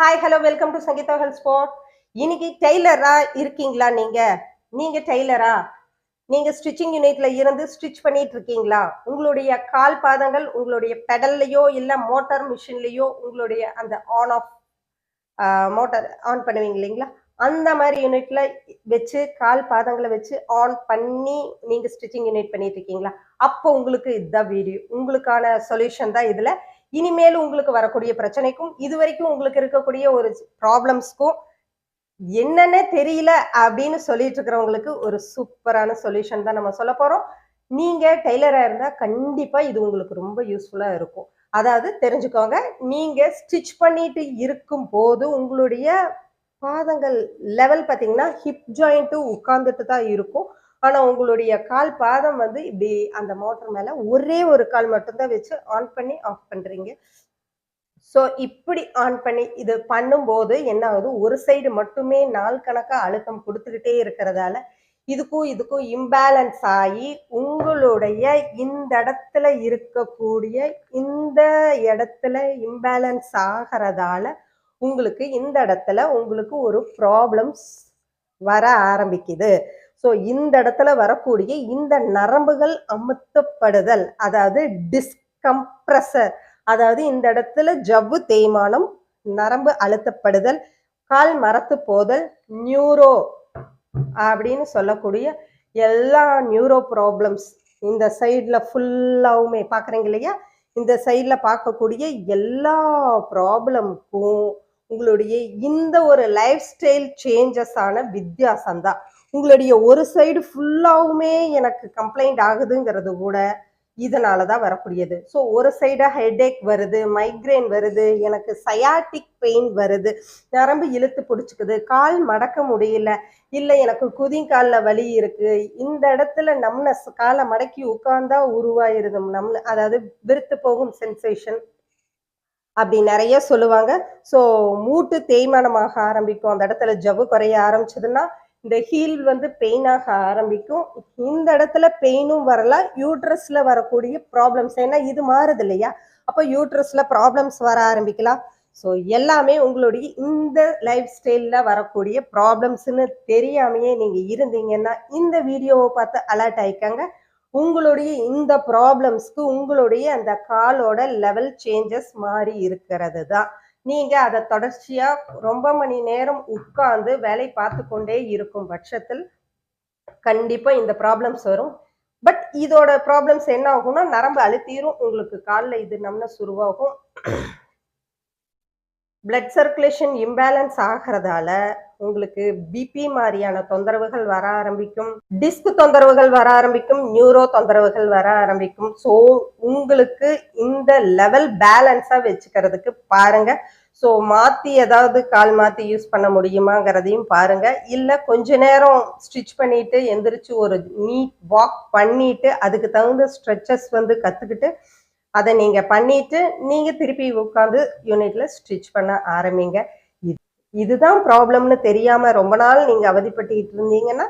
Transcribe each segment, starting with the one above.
Hi hello welcome to Sangeetha health sport இன்னைக்கு டெய்லரா இருக்கீங்களா நீங்க? நீங்க டெய்லரா? நீங்க ஸ்டிச்சிங் யூனிட்ல இருந்து ஸ்டிச் பண்ணிட்டு இருக்கீங்களா? உங்களுடைய கால் பாதங்கள் உங்களுடைய பெடல்லையோ இல்ல மோட்டார் மிஷின்லயோ உங்களுடைய அந்த ஆன் ஆஃப் மோட்டார் ஆன் பண்ணுவீங்க இல்லைங்களா? அந்த மாதிரி யூனிட்ல வச்சு கால் பாதங்களை வச்சு ஆன் பண்ணி நீங்க ஸ்டிச்சிங் யூனிட் பண்ணிட்டு இருக்கீங்களா? அப்போ உங்களுக்கு இதுதான் வீடியோ உங்களுக்கான சொல்யூஷன் தான் இதுல. இனிமேல் உங்களுக்கு வரக்கூடிய பிரச்சனைக்கும் இது வரைக்கும் உங்களுக்கு இருக்கக்கூடிய ஒரு ப்ராப்ளம்ஸ்க்கும் என்னென்ன தெரியல அப்படின்னு சொல்லிட்டு இருக்கிறவங்களுக்கு ஒரு சூப்பரான சொல்யூஷன் தான் நம்ம சொல்ல போறோம். நீங்க டெய்லரா இருந்தா கண்டிப்பா இது உங்களுக்கு ரொம்ப யூஸ்ஃபுல்லா இருக்கும். அதாவது தெரிஞ்சுக்கோங்க நீங்க ஸ்டிச் பண்ணிட்டு இருக்கும் போது உங்களுடைய பாதங்கள் லெவல் பார்த்தீங்கன்னா ஹிப் ஜாயிண்ட்டு உட்கார்ந்துட்டு தான் இருக்கும். ஆனால் உங்களுடைய கால் பாதம் வந்து இப்படி அந்த மோட்டர் மேலே ஒரே ஒரு கால் மட்டும்தான் வச்சு ஆன் பண்ணி ஆஃப் பண்ணுறீங்க ஸோ இப்படி ஆன் பண்ணி இது பண்ணும்போது என்ன ஆகுது? ஒரு சைடு மட்டுமே நாள் கணக்காக அழுத்தம் கொடுத்துக்கிட்டே இருக்கிறதால இதுக்கும் இதுக்கும் இம்பேலன்ஸ் ஆகி உங்களுடைய இந்த இடத்துல இருக்கக்கூடிய இந்த இடத்துல இம்பேலன்ஸ் ஆகிறதால உங்களுக்கு இந்த இடத்துல உங்களுக்கு ஒரு ப்ராப்ளம்ஸ் வர ஆரம்பிக்குது. ஸோ இந்த இடத்துல வரக்கூடிய இந்த நரம்புகள் அமுத்தப்படுதல் அதாவது டிஸ்கம்ப்ரஸர் அதாவது இந்த இடத்துல ஜவ்வு தேய்மானம் நரம்பு அழுத்தப்படுதல் கால் மரத்து போதல் நியூரோ அப்படின்னு சொல்லக்கூடிய எல்லா நியூரோ ப்ராப்ளம்ஸ் இந்த சைடில் ஃபுல்லாகவுமே பார்க்குறீங்க இல்லையா? இந்த சைடில் பார்க்கக்கூடிய எல்லா ப்ராப்ளம்க்கும் உங்களுடைய இந்த ஒரு லைஃப் ஸ்டைல் சேஞ்சஸ் ஆன வித்தியாசம் தான் உங்களுடைய ஒரு சைடு ஃபுல்லாவுமே எனக்கு கம்ப்ளைண்ட் ஆகுதுங்கிறது கூட இதனால தான் வரக்கூடியது. ஸோ ஒரு சைடு ஹெடேக் வருது மைக்ரேன் வருது எனக்கு சயாட்டிக் பெயின் வருது நரம்பு இழுத்து பிடிச்சிக்குது கால் மடக்க முடியல இல்லை எனக்கு குதிங்காலில் வலி இருக்குது இந்த இடத்துல நம்ன காலை மடக்கி உட்கார்ந்தா உருவாயிருதும் நம் அதாவது விருத்து போகும் சென்சேஷன் அப்படி நிறைய சொல்லுவாங்க. ஸோ மூட்டு தேய்மானமாக ஆரம்பிக்கும். அந்த இடத்துல ஜவ்வு குறைய ஆரம்பிச்சதுன்னா இந்த ஹீல் வந்து பெயினாக ஆரம்பிக்கும். இந்த இடத்துல பெயினும் வரலாம் யூட்ரஸ்ல வரக்கூடிய ப்ராப்ளம்ஸ் ஏன்னா இது மாறுது இல்லையா? அப்போ யூட்ரஸ்ல ப்ராப்ளம்ஸ் வர ஆரம்பிக்கலாம். ஸோ எல்லாமே உங்களுடைய இந்த லைஃப் ஸ்டைலில் வரக்கூடிய ப்ராப்ளம்ஸ்னு தெரியாமையே நீங்கள் இருந்தீங்கன்னா இந்த வீடியோவை பார்த்து அலர்ட் ஆயிக்கங்க. உங்களுடைய இந்த ப்ராப்ளம்ஸ்க்கு உங்களுடைய அந்த காலோட லெவல் சேஞ்சஸ் மாறி இருக்கிறது தான். நீங்க அதை தொடர்ச்சியா ரொம்ப மணி நேரம் உட்கார்ந்து வேலை பார்த்து கொண்டே இருக்கும் பட்சத்தில் கண்டிப்பா இந்த ப்ராப்ளம்ஸ் வரும். பட் இதோட ப்ராப்ளம்ஸ் என்ன ஆகும்னா நரம்பு அழுத்திரும் உங்களுக்கு காலில் இது நம்ம சுருவாகும். பிளட் சர்க்குலேஷன் இம்பேலன்ஸ் ஆகிறதால உங்களுக்கு பிபி மாதிரியான தொந்தரவுகள் வர ஆரம்பிக்கும். டிஸ்க் தொந்தரவுகள் வர ஆரம்பிக்கும். நியூரோ தொந்தரவுகள் வர ஆரம்பிக்கும். ஸோ உங்களுக்கு இந்த லெவல் பேலன்ஸாக வச்சுக்கிறதுக்கு பாருங்க. ஸோ மாற்றி ஏதாவது கால் மாற்றி யூஸ் பண்ண முடியுமாங்கிறதையும் பாருங்க. இல்லை கொஞ்ச நேரம் ஸ்டிச் பண்ணிட்டு எந்திரிச்சு ஒரு நீட் வாக் பண்ணிட்டு அதுக்கு தகுந்த ஸ்ட்ரெச்சஸ் வந்து கற்றுக்கிட்டு அதை நீங்கள் பண்ணிட்டு நீங்கள் திருப்பி உட்காந்து யூனிட்ல ஸ்டிச் பண்ண ஆரம்பிங்க. இதுதான் ப்ராப்ளம்னு தெரியாமல் ரொம்ப நாள் நீங்கள் அவதிப்பட்டுக்கிட்டு இருந்தீங்கன்னா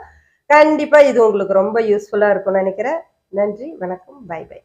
கண்டிப்பாக இது உங்களுக்கு ரொம்ப யூஸ்ஃபுல்லாக இருக்கும்னு நினைக்கிறேன். நன்றி வணக்கம் பை பை